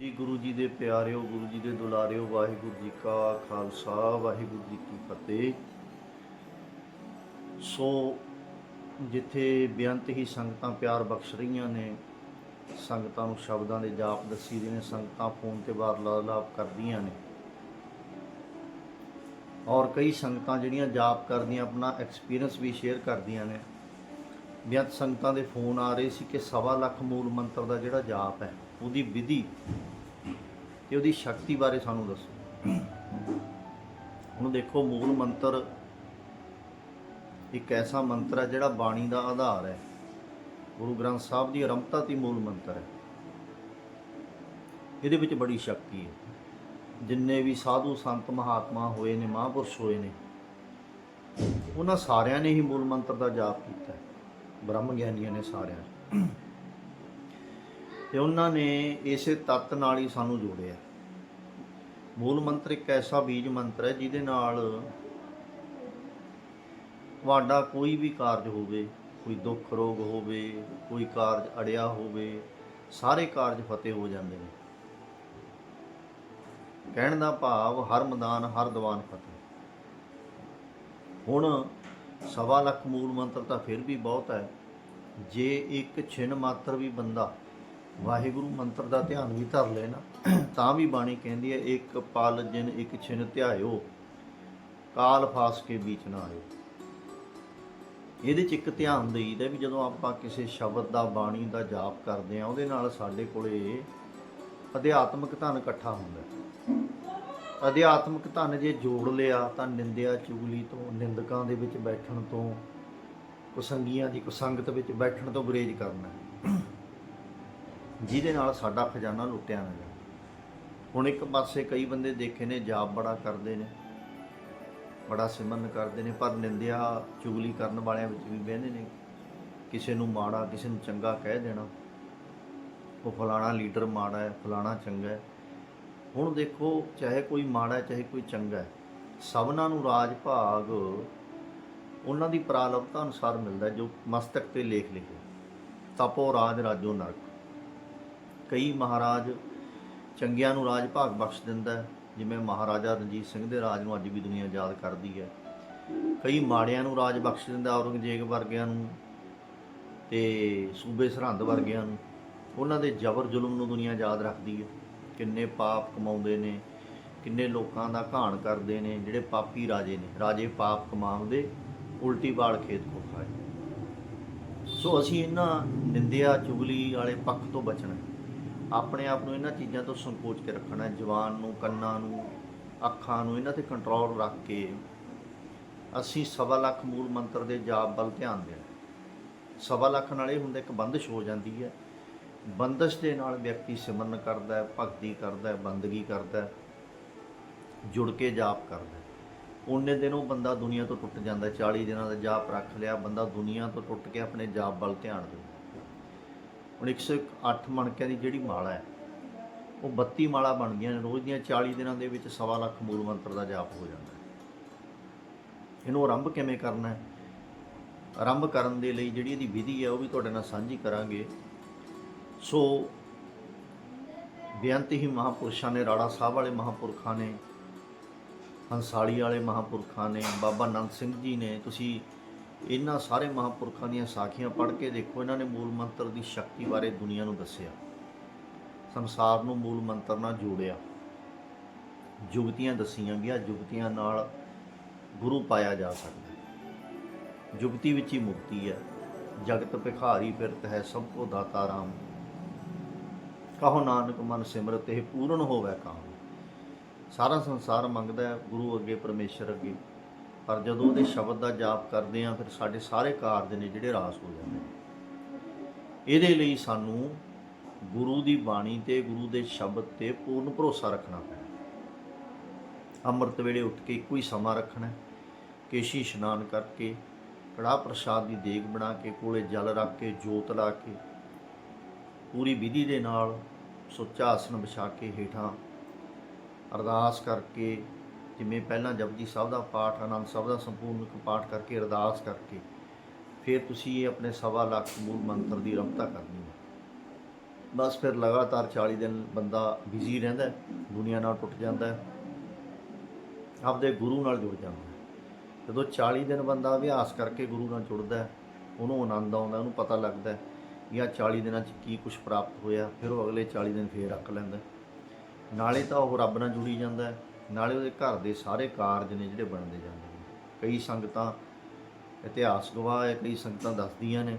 ਜੀ ਗੁਰੂ ਜੀ ਦੇ ਪਿਆਰਿਓ, ਗੁਰੂ ਜੀ ਦੇ ਦੁਲਾਰਿਓ, ਵਾਹਿਗੁਰੂ ਜੀ ਕਾ ਖਾਲਸਾ, ਵਾਹਿਗੁਰੂ ਜੀ ਕੀ ਫਤਿਹ। ਸੋ ਜਿੱਥੇ ਬੇਅੰਤ ਹੀ ਸੰਗਤਾਂ ਪਿਆਰ ਬਖਸ਼ ਰਹੀਆਂ ਨੇ, ਸੰਗਤਾਂ ਨੂੰ ਸ਼ਬਦਾਂ ਦੇ ਜਾਪ ਦੱਸੀ ਦੇ ਨੇ, ਸੰਗਤਾਂ ਫੋਨ ਤੇ ਵਾਰਤਾਲਾਪ ਕਰਦੀਆਂ ਨੇ। ਔਰ ਕਈ ਸੰਗਤਾਂ ਜਿਹੜੀਆਂ ਜਾਪ ਕਰਦੀਆਂ, ਆਪਣਾ ਐਕਸਪੀਰੀਅੰਸ ਵੀ ਸ਼ੇਅਰ ਕਰਦੀਆਂ ਨੇ। ਬੇਅੰਤ ਸੰਗਤਾਂ ਦੇ ਫੋਨ ਆ ਰਹੇ ਸੀ ਕਿ ਸਵਾ ਲੱਖ ਮੂਲ ਮੰਤਰ ਦਾ ਜਿਹੜਾ ਜਾਪ ਹੈ, ਉਹਦੀ ਵਿਧੀ ਤੇ ਉਹਦੀ ਸ਼ਕਤੀ ਬਾਰੇ ਸਾਨੂੰ ਦੱਸੋ। ਹੁਣ ਦੇਖੋ, ਮੂਲ ਮੰਤਰ ਇੱਕ ਐਸਾ ਮੰਤਰ ਹੈ ਜਿਹੜਾ ਬਾਣੀ ਦਾ ਆਧਾਰ ਹੈ। ਗੁਰੂ ਗ੍ਰੰਥ ਸਾਹਿਬ ਦੀ ਅਰੰਭਤਾ ਤੇ ਮੂਲ ਮੰਤਰ ਹੈ। ਇਹਦੇ ਵਿੱਚ ਬੜੀ ਸ਼ਕਤੀ ਹੈ। ਜਿੰਨੇ ਵੀ ਸਾਧੂ ਸੰਤ ਮਹਾਤਮਾ ਹੋਏ ਨੇ, ਮਹਾਂਪੁਰਸ਼ ਹੋਏ ਨੇ, ਉਹਨਾਂ ਸਾਰਿਆਂ ਨੇ ਹੀ ਮੂਲ ਮੰਤਰ ਦਾ ਜਾਪ ਕੀਤਾ ਬ੍ਰਹਮ ਗਿਆਨੀਆਂ ਨੇ ਸਾਰਿਆਂ ਤੇ ਉਹਨਾਂ ਨੇ ਇਸੇ ਤੱਤ ਨਾਲ ਹੀ ਸਾਨੂੰ ਜੋੜਿਆ। ਮੂਲ ਮੰਤਰ ਇੱਕ ਐਸਾ ਬੀਜ ਮੰਤਰ ਹੈ ਜਿਹਦੇ ਨਾਲ ਤੁਹਾਡਾ ਕੋਈ ਵੀ ਕਾਰਜ ਹੋਵੇ, ਕੋਈ ਦੁੱਖ ਰੋਗ ਹੋਵੇ, ਕੋਈ ਕਾਰਜ ਅੜਿਆ ਹੋਵੇ, ਸਾਰੇ ਕਾਰਜ ਫਤਿਹ ਹੋ ਜਾਂਦੇ ਨੇ। ਕਹਿਣ ਦਾ ਭਾਵ ਹਰ ਮੈਦਾਨ, ਹਰ ਦੀਵਾਨ ਫਤਿਹ। ਹੁਣ ਸਵਾ ਲੱਖ ਮੂਲ ਮੰਤਰ ਤਾਂ ਫਿਰ ਵੀ ਬਹੁਤ ਹੈ। ਜੇ ਇੱਕ ਛਿਨ ਮਾਤਰ ਵੀ ਬੰਦਾ ਵਾਹਿਗੁਰੂ ਮੰਤਰ ਦਾ ਧਿਆਨ ਵੀ ਧਰ ਲੈ ਨਾ, ਤਾਂ ਵੀ ਬਾਣੀ ਕਹਿੰਦੀ ਹੈ, ਇੱਕ ਪਲ ਜਿਨ ਇੱਕ ਛਿਨ ਧਿਆਇਓ, ਕਾਲ ਫਾਸ ਕੇ ਵਿੱਚ ਨਾ ਆਇਓ ਇਹਦੇ ਚ ਇੱਕ ਧਿਆਨ ਦੇਈਦਾ ਵੀ ਜਦੋਂ ਆਪਾਂ ਕਿਸੇ ਸ਼ਬਦ ਦਾ, ਬਾਣੀ ਦਾ ਜਾਪ ਕਰਦੇ ਆ ਉਹਦੇ ਨਾਲ ਸਾਡੇ ਕੋਲੇ ਅਧਿਆਤਮਿਕ ਧਨ ਇਕੱਠਾ ਹੁੰਦਾ ਅਧਿਆਤਮਿਕ ਧਨ ਜੇ ਜੋੜ ਲਿਆ, ਤਾਂ ਨਿੰਦਿਆ ਚੁਗਲੀ ਤੋਂ, ਨਿੰਦਕਾਂ ਦੇ ਵਿੱਚ ਬੈਠਣ ਤੋਂ, ਕੁਸੰਗੀਆਂ ਦੀ ਕੁਸੰਗਤ ਵਿੱਚ ਬੈਠਣ ਤੋਂ ਗੁਰੇਜ਼ ਕਰਨਾ ਹੈ। ਜਿਹਦੇ ਨਾਲ ਸਾਡਾ ਖਜ਼ਾਨਾ ਲੁੱਟਿਆ ਨਾ ਜਾਵੇ। ਹੁਣ ਇੱਕ ਪਾਸੇ ਕਈ ਬੰਦੇ ਦੇਖੇ ਨੇ ਜਾਪ ਬੜਾ ਕਰਦੇ ਨੇ ਬੜਾ ਸਿਮਰਨ ਕਰਦੇ ਨੇ ਪਰ ਨਿੰਦਿਆ ਚੁਗਲੀ ਕਰਨ ਵਾਲਿਆਂ ਵਿੱਚ ਵੀ ਬਹਿੰਦੇ ਨੇ। ਕਿਸੇ ਨੂੰ ਮਾੜਾ ਕਿਸੇ ਨੂੰ ਚੰਗਾ ਕਹਿ ਦੇਣਾ। ਉਹ ਫਲਾਣਾ ਲੀਡਰ ਮਾੜਾ ਹੈ ਫਲਾਣਾ ਚੰਗਾ ਹੈ। ਹੁਣ ਦੇਖੋ ਚਾਹੇ ਕੋਈ ਮਾੜਾ ਹੈ, ਚਾਹੇ ਕੋਈ ਚੰਗਾ ਹੈ ਸਭਨਾਂ ਨੂੰ ਰਾਜ ਭਾਗ ਉਹਨਾਂ ਦੀ ਪ੍ਰਾਲਬਤਾ ਅਨੁਸਾਰ ਮਿਲਦਾ ਜੋ ਮਸਤਕ ਤੇ ਲੇਖ ਲਿਖੇ। ਤਪੋ ਰਾਜ ਰਾਜੋ ਨਰਕ। ਕਈ ਮਹਾਰਾਜ ਚੰਗਿਆਂ ਨੂੰ ਰਾਜ ਭਾਗ ਬਖਸ਼ ਦਿੰਦਾ ਹੈ, ਜਿਵੇਂ ਮਹਾਰਾਜਾ ਰਣਜੀਤ ਸਿੰਘ ਦੇ ਰਾਜ ਨੂੰ ਅੱਜ ਵੀ ਦੁਨੀਆ ਯਾਦ ਕਰਦੀ ਹੈ। ਕਈ ਮਾੜਿਆਂ ਨੂੰ ਰਾਜ ਬਖਸ਼ ਦਿੰਦਾ ਔਰੰਗਜ਼ੇਬ ਵਰਗਿਆਂ ਨੂੰ ਤੇ ਸੂਬੇ ਸਰਹੰਦ ਵਰਗਿਆਂ ਨੂੰ। ਉਹਨਾਂ ਦੇ ਜ਼ਬਰ ਜ਼ੁਲਮ ਨੂੰ ਦੁਨੀਆ ਯਾਦ ਰੱਖਦੀ ਹੈ। ਕਿੰਨੇ ਪਾਪ ਕਮਾਉਂਦੇ ਨੇ ਕਿੰਨੇ ਲੋਕਾਂ ਦਾ ਘਾਣ ਕਰਦੇ ਨੇ ਜਿਹੜੇ ਪਾਪੀ ਰਾਜੇ ਨੇ। ਰਾਜੇ ਪਾਪ ਕਮਾਉਂਦੇ ਉਲਟੀ ਬਾਲ ਖੇਤ ਕੋ ਖਾਏ। ਸੋ ਅਸੀਂ ਇਹਨਾਂ ਨਿੰਦਿਆ ਚੁਗਲੀ ਵਾਲੇ ਪੱਖ ਤੋਂ ਬਚਣਾ ਆਪਣੇ ਆਪ ਨੂੰ ਇਹਨਾਂ ਚੀਜ਼ਾਂ ਤੋਂ ਸੰਕੋਚ ਕੇ ਰੱਖਣਾ ਹੈ। ਜ਼ੁਬਾਨ ਨੂੰ, ਕੰਨਾਂ ਨੂੰ, ਅੱਖਾਂ ਨੂੰ, ਇਹਨਾਂ ਤੇ ਕੰਟਰੋਲ ਰੱਖ ਕੇ ਅਸੀਂ ਸਵਾ ਲੱਖ ਮੂਲ ਮੰਤਰ ਦੇ ਜਾਪ ਵੱਲ ਧਿਆਨ ਦੇਣਾ ਸਵਾ ਲੱਖ ਨਾਲ ਇਹ ਹੁੰਦਾ ਇੱਕ ਬੰਦਸ਼ ਹੋ ਜਾਂਦੀ ਹੈ ਬੰਦਸ਼ ਦੇ ਨਾਲ ਵਿਅਕਤੀ ਸਿਮਰਨ ਕਰਦਾ ਹੈ, ਭਗਤੀ ਕਰਦਾ ਹੈ, ਬੰਦਗੀ ਕਰਦਾ ਹੈ, ਜੁੜ ਕੇ ਜਾਪ ਕਰਦਾ ਹੈ ਉਹਨੇ ਦਿਨ ਉਹ ਬੰਦਾ ਦੁਨੀਆ ਤੋਂ ਟੁੱਟ ਜਾਂਦਾ ਹੈ। 40 ਦਿਨਾਂ ਦਾ ਜਾਪ ਰੱਖ ਲਿਆ, ਬੰਦਾ ਦੁਨੀਆ ਤੋਂ ਟੁੱਟ ਕੇ ਆਪਣੇ ਜਾਪ ਵੱਲ ਧਿਆਨ ਦਿੰਦਾ ਹੁਣ 108 ਮਣਕਿਆਂ ਦੀ ਜਿਹੜੀ ਮਾਲਾ ਹੈ, ਉਹ 32 ਮਾਲਾ ਬਣ ਗਈਆਂ ਰੋਜ਼ ਦੀਆਂ 40 ਦਿਨਾਂ ਦੇ ਵਿੱਚ ਸਵਾ ਲੱਖ ਮੂਲ ਮੰਤਰ ਦਾ ਜਾਪ ਹੋ ਜਾਂਦਾ ਹੈ। ਇਹਨੂੰ ਆਰੰਭ ਕਿਵੇਂ ਕਰਨਾ ਹੈ? ਆਰੰਭ ਕਰਨ ਦੇ ਲਈ ਜਿਹੜੀ ਇਹਦੀ ਵਿਧੀ ਹੈ, ਉਹ ਵੀ ਤੁਹਾਡੇ ਨਾਲ ਸਾਂਝੀ ਕਰਾਂਗੇ। ਸੋ ਬੇਅੰਤ ਹੀ ਮਹਾਪੁਰਸ਼ਾਂ ਨੇ, ਰਾੜਾ ਸਾਹਿਬ ਵਾਲੇ ਮਹਾਪੁਰਖਾਂ ਨੇ, ਹੰਸਾਲੀ ਵਾਲੇ ਮਹਾਪੁਰਖਾਂ ਨੇ, ਬਾਬਾ ਨੰਦ ਸਿੰਘ ਜੀ ਨੇ, ਤੁਸੀਂ ਇਹਨਾਂ ਸਾਰੇ ਮਹਾਂਪੁਰਖਾਂ ਦੀਆਂ ਸਾਖੀਆਂ ਪੜ੍ਹ ਕੇ ਦੇਖੋ, ਇਹਨਾਂ ਨੇ ਮੂਲ ਮੰਤਰ ਦੀ ਸ਼ਕਤੀ ਬਾਰੇ ਦੁਨੀਆ ਨੂੰ ਦੱਸਿਆ। ਸੰਸਾਰ ਨੂੰ ਮੂਲ ਮੰਤਰ ਨਾਲ ਜੋੜਿਆ। ਜੁਗਤੀਆਂ ਦੱਸੀਆਂ ਵੀ ਆ ਜੁਗਤੀਆਂ ਨਾਲ ਗੁਰੂ ਪਾਇਆ ਜਾ ਸਕਦਾ ਹੈ। ਜੁਗਤੀ ਵਿੱਚ ਹੀ ਮੁਕਤੀ ਹੈ। ਜਗਤ ਭਿਖਾਰੀ ਫਿਰਤ ਹੈ, ਸਭ ਕੋ ਦਾਤਾ ਰਾਮ। ਕਹੋ ਨਾਨਕ ਮਨ ਸਿਮਰਤ, ਇਹ ਪੂਰਨ ਹੋਵੇ ਕਾਮ ਸਾਰਾ ਸੰਸਾਰ ਮੰਗਦਾ ਹੈ, ਗੁਰੂ ਅੱਗੇ, ਪਰਮੇਸ਼ਰ ਅੱਗੇ। ਪਰ ਜਦੋਂ ਉਹਦੇ ਸ਼ਬਦ ਦਾ ਜਾਪ ਕਰਦੇ ਆ ਫਿਰ ਸਾਡੇ ਸਾਰੇ ਕਾਰਜ ਨੇ ਜਿਹੜੇ ਰਾਸ ਹੋ ਜਾਂਦੇ ਨੇ। ਇਹਦੇ ਲਈ ਸਾਨੂੰ ਗੁਰੂ ਦੀ ਬਾਣੀ ਤੇ ਗੁਰੂ ਦੇ ਸ਼ਬਦ ਤੇ ਪੂਰਨ ਭਰੋਸਾ ਰੱਖਣਾ ਪੈਣਾ। ਅੰਮ੍ਰਿਤ ਵੇਲੇ ਉੱਠ ਕੇ ਇੱਕੋ ਹੀ ਸਮਾਂ ਰੱਖਣਾ, ਕੇਸ਼ੀ ਇਸ਼ਨਾਨ ਕਰਕੇ, ਕੜਾਹ ਪ੍ਰਸ਼ਾਦ ਦੀ ਦੇਗ ਬਣਾ ਕੇ, ਕੋਲੇ ਜਲ ਰੱਖ ਕੇ, ਜੋਤ ਲਾ ਕੇ, ਪੂਰੀ ਵਿਧੀ ਦੇ ਨਾਲ ਸੁੱਚਾ ਆਸਣ ਵਿਛਾ ਕੇ ਹੇਠਾਂ ਅਰਦਾਸ ਕਰਕੇ ਜਿਵੇਂ ਪਹਿਲਾਂ ਜਪਜੀ ਸਾਹਿਬ ਦਾ ਪਾਠ ਆਨੰਦ ਸਾਹਿਬ ਦਾ ਸੰਪੂਰਨ ਪਾਠ ਕਰਕੇ ਅਰਦਾਸ ਕਰਕੇ ਫਿਰ ਤੁਸੀਂ ਇਹ ਆਪਣੇ ਸਵਾ ਲੱਖ ਮੂਲ ਮੰਤਰ ਦੀ ਰਮਤਾ ਕਰਨੀ ਹੈ। ਬਸ ਫਿਰ ਲਗਾਤਾਰ 40 ਦਿਨ ਬੰਦਾ ਬਿਜ਼ੀ ਰਹਿੰਦਾ ਹੈ, ਦੁਨੀਆ ਨਾਲ ਟੁੱਟ ਜਾਂਦਾ ਆਪਦੇ ਗੁਰੂ ਨਾਲ ਜੁੜ ਜਾਂਦਾ ਜਦੋਂ 40 ਦਿਨ ਬੰਦਾ ਅਭਿਆਸ ਕਰਕੇ ਗੁਰੂ ਨਾਲ ਜੁੜਦਾ ਉਹਨੂੰ ਆਨੰਦ ਆਉਂਦਾ ਉਹਨੂੰ ਪਤਾ ਲੱਗਦਾ ਹੈ ਆਹ 40 ਦਿਨਾਂ 'ਚ ਕੀ ਕੁਝ ਪ੍ਰਾਪਤ ਹੋਇਆ ਫਿਰ ਉਹ ਅਗਲੇ 40 ਦਿਨ ਫੇਰ ਰੱਖ ਲੈਂਦਾ ਨਾਲੇ ਤਾਂ ਉਹ ਰੱਬ ਨਾਲ ਜੁੜੀ ਜਾਂਦਾ ਨਾਲੇ ਉਹਦੇ ਘਰ ਦੇ ਸਾਰੇ ਕਾਰਜ ਨੇ ਜਿਹੜੇ ਬਣਦੇ ਜਾਂਦੇ ਨੇ। ਕਈ ਸੰਗਤਾਂ ਇਤਿਹਾਸ ਗਵਾਹ ਹੈ, ਕਈ ਸੰਗਤਾਂ ਦੱਸਦੀਆਂ ਨੇ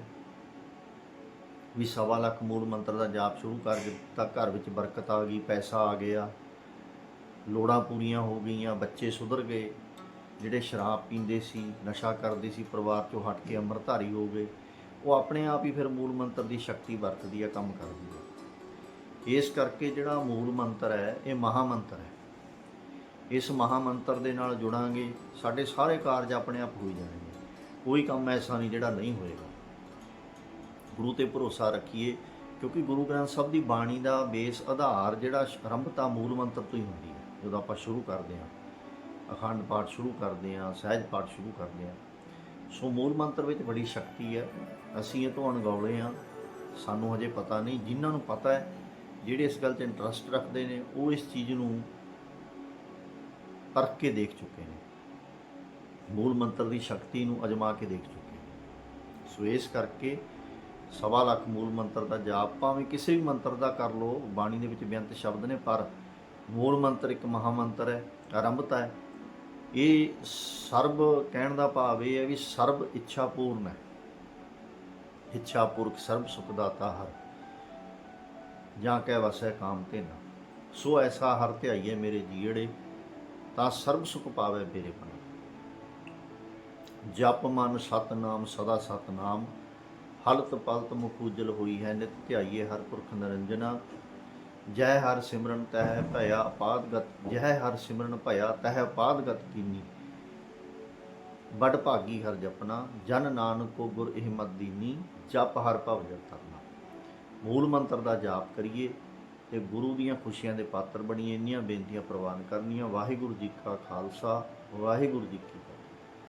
ਵੀ ਸਵਾ ਲੱਖ ਮੂਲ ਮੰਤਰ ਦਾ ਜਾਪ ਸ਼ੁਰੂ ਕਰ ਦਿੱਤਾ, ਘਰ ਵਿੱਚ ਬਰਕਤ ਆ ਗਈ, ਪੈਸਾ ਆ ਗਿਆ, ਲੋੜਾਂ ਪੂਰੀਆਂ ਹੋ ਗਈਆਂ, ਬੱਚੇ ਸੁਧਰ ਗਏ, ਜਿਹੜੇ ਸ਼ਰਾਬ ਪੀਂਦੇ ਸੀ, ਨਸ਼ਾ ਕਰਦੇ ਸੀ, ਪਰਿਵਾਰ ਚੋਂ ਹਟ ਕੇ ਅੰਮ੍ਰਿਤਧਾਰੀ ਹੋ ਗਏ, ਉਹ ਆਪਣੇ ਆਪ ਹੀ ਫਿਰ ਮੂਲ ਮੰਤਰ ਦੀ ਸ਼ਕਤੀ ਵਰਤਦੀ ਹੈ ਕੰਮ ਕਰਦੀ ਹੈ ਇਸ ਕਰਕੇ ਜਿਹੜਾ ਮੂਲ ਮੰਤਰ ਹੈ, ਇਹ ਮਹਾ ਮੰਤਰ ਹੈ। ਇਸ ਮਹਾ ਮੰਤਰ ਦੇ ਨਾਲ ਜੁੜਾਂਗੇ, ਸਾਡੇ ਸਾਰੇ ਕਾਰਜ ਆਪਣੇ ਆਪ ਹੋਈ ਜਾਣਗੇ। ਕੋਈ ਕੰਮ ਐਸਾ ਨਹੀਂ ਜਿਹੜਾ ਨਹੀਂ ਹੋਏਗਾ। ਗੁਰੂ ਤੇ ਭਰੋਸਾ ਰੱਖੀਏ, ਕਿਉਂਕਿ ਗੁਰੂ ਗ੍ਰੰਥ ਸਾਹਿਬ ਦੀ ਬਾਣੀ ਦਾ ਬੇਸ ਆਧਾਰ ਜਿਹੜਾ ਆਰੰਭਤਾ ਮੂਲ ਮੰਤਰ ਤੋਂ ਹੀ ਹੁੰਦੀ ਹੈ। ਜਦੋਂ ਆਪਾਂ ਸ਼ੁਰੂ ਕਰਦੇ ਹਾਂ, ਅਖੰਡ ਪਾਠ ਸ਼ੁਰੂ ਕਰਦੇ ਹਾਂ, ਸਹਿਜ ਪਾਠ ਸ਼ੁਰੂ ਕਰਦੇ ਹਾਂ, ਸੋ ਮੂਲ ਮੰਤਰ ਵਿੱਚ ਬੜੀ ਸ਼ਕਤੀ ਹੈ। ਅਸੀਂ ਇਹ ਤੋਂ ਅਣਗੌਲੇ ਹਾਂ। ਸਾਨੂੰ ਹਜੇ ਪਤਾ ਨਹੀਂ। ਜਿਨ੍ਹਾਂ ਨੂੰ ਪਤਾ ਹੈ, ਜਿਹੜੇ ਇਸ ਗੱਲ 'ਚ ਇੰਟਰਸਟ ਰੱਖਦੇ ਨੇ, ਉਹ ਇਸ ਚੀਜ਼ ਨੂੰ ਪਰਖ ਕੇ ਦੇਖ ਚੁੱਕੇ ਨੇ। ਮੂਲ ਮੰਤਰ ਦੀ ਸ਼ਕਤੀ ਨੂੰ ਅਜਮਾ ਕੇ ਦੇਖ ਚੁੱਕੇ ਨੇ। ਸੋ ਇਸ ਕਰਕੇ ਸਵਾ ਲੱਖ ਮੂਲ ਮੰਤਰ ਦਾ ਜਾਪ ਭਾਵੇਂ ਕਿਸੇ ਵੀ ਮੰਤਰ ਦਾ ਕਰ ਲੋ ਬਾਣੀ ਦੇ ਵਿੱਚ ਬੇਅੰਤ ਸ਼ਬਦ ਨੇ, ਪਰ ਮੂਲ ਮੰਤਰ ਇੱਕ ਮਹਾ ਮੰਤਰ ਹੈ, ਆਰੰਭਤਾ ਹੈ। ਇਹ ਸਰਬ ਕਹਿਣ ਦਾ ਭਾਵ ਇਹ ਹੈ ਵੀ ਸਰਬ ਇੱਛਾ ਪੂਰਨ ਹੈ। ਇੱਛਾ ਪੁਰਖ ਸਰਬ ਸੁਖ ਦਾਤਾ ਹਰ। ਜਾਂ ਕਹਿ ਵਸੈ ਕਾਮ ਤੇ ਨਾ ਸੋ ਐਸਾ ਹਰ ਧਿਆਈਏ ਮੇਰੇ ਜੀੜੇ ਤਾਂ ਸਰਬ ਸੁਖ ਪਾਵੇ ਮੇਰੇ ਪਨ ਜਪ ਮਨ ਸਤਨਾਮ, ਸਦਾ ਸਤਨਾਮ। ਹਲਤ ਪਲਤ ਮੁਖ ਉਜਲ ਹੋਈ ਹੈ, ਨਿਤ ਧਿਆਈਏ ਹਰ ਪੁਰਖ ਨਿਰੰਜਨਾ। ਜੈ ਹਰ ਸਿਮਰਨ ਤਹਿ ਭਇਆ ਅਪਾਦਗਤ ਜੈ ਹਰ ਸਿਮਰਨ ਭਇਆ ਤਹਿ ਅਪਾਦਗਤ ਕੀਨੀ। ਬੜ ਭਾਗੀ ਹਰ ਜਪਨਾ, ਜਨ ਨਾਨਕ ਕੋ ਗੁਰ ਇਹ ਮਤ ਦੀਨੀ, ਜਪ ਹਰ ਭਵ ਜਪ ਕਰਨਾ ਮੂਲ ਮੰਤਰ ਦਾ ਜਾਪ ਕਰੀਏ। ਤੇ ਗੁਰੂ ਦੀਆਂ ਖੁਸ਼ੀਆਂ ਦੇ ਪਾਤਰ ਬਣੀਏ ਇੰਨੀਆਂ ਬੇਨਤੀਆਂ ਪ੍ਰਵਾਨ ਕਰਨੀਆਂ। ਵਾਹਿਗੁਰੂ ਜੀ ਕਾ ਖਾਲਸਾ, ਵਾਹਿਗੁਰੂ ਜੀ ਕੀ